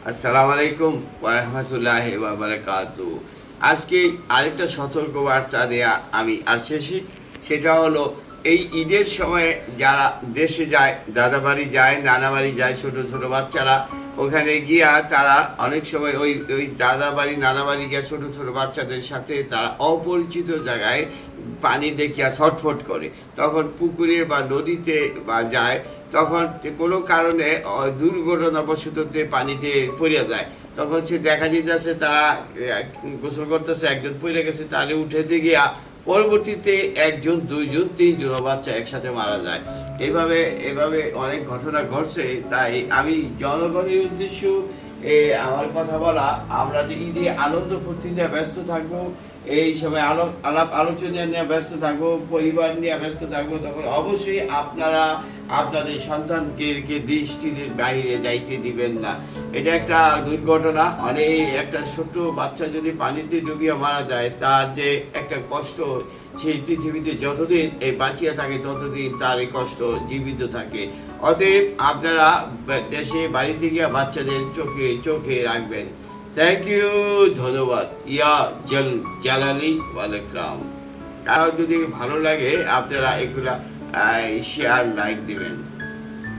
আসসালামু আলাইকুম ওরহমতুল্লাহ বারাকাত আজকে আরেকটা সতর্কবার্তা দেয়া আমি আসছি সেটা হলো এই ঈদের সময়ে যারা দেশে যায়, দাদাবাড়ি যায়, নানাবাড়ি যায়, ছোট ছোট বাচ্চারা ওখানে গিয়া তারা অনেক সময় ওই ওই দাদা বাড়ি নানা বাড়ি গিয়া ছোট ছোট বাচ্চাদের সাথে তারা অপরিচিত জায়গায় পানি দেখিয়া ছটফট করে। তখন পুকুরে বা নদীতে বা যায়, তখন কোনো কারণে দুর্ঘটনাবশততে পানিতে পড়ে যায়। তখন সে দেখা যেতেছে তারা গোসল করতেছে, একজন পড়ে গেছে তাহলে উঠেতে গিয়া পরবর্তীতে একজন, দুইজন, তিনজন বাচ্চা একসাথে মারা যায়। এভাবে এভাবে অনেক ঘটনা ঘটছে, তাই আমি জনগণের উদ্দেশ্য আমার কথা বলা, আমরা যে ঈদে আনন্দ ফুর্তি নিয়ে ব্যস্ত থাকব, এই সময় আলো, আলাপ আলোচনা নিয়ে ব্যস্ত থাকব, পরিবার নিয়ে ব্যস্ত থাকব, তখন অবশ্যই আপনারা আপনাদের সন্তানকে কে দৃষ্টির বাইরে যাইতে দিবেন না। এটা একটা দুর্ঘটনা। মানে একটা ছোট্ট বাচ্চা যদি পানিতে ডুবিয়ে মারা যায়, তার যে একটা কষ্ট, সেই পৃথিবীতে যতদিন এই বাঁচিয়ে থাকে, ততদিন তার এই কষ্ট জীবিত থাকে। অতএব আপনারা দেশে, বাড়িতে গিয়ে বাচ্চাদের চোখে চোখে রাখবেন। থ্যাংক ইউ ধন্যবাদ। ইয়া জল জালালি ওয়ালাইকুম আর যদি ভালো লাগে, আপনারা এগুলা শেয়ার লাইক দিবেন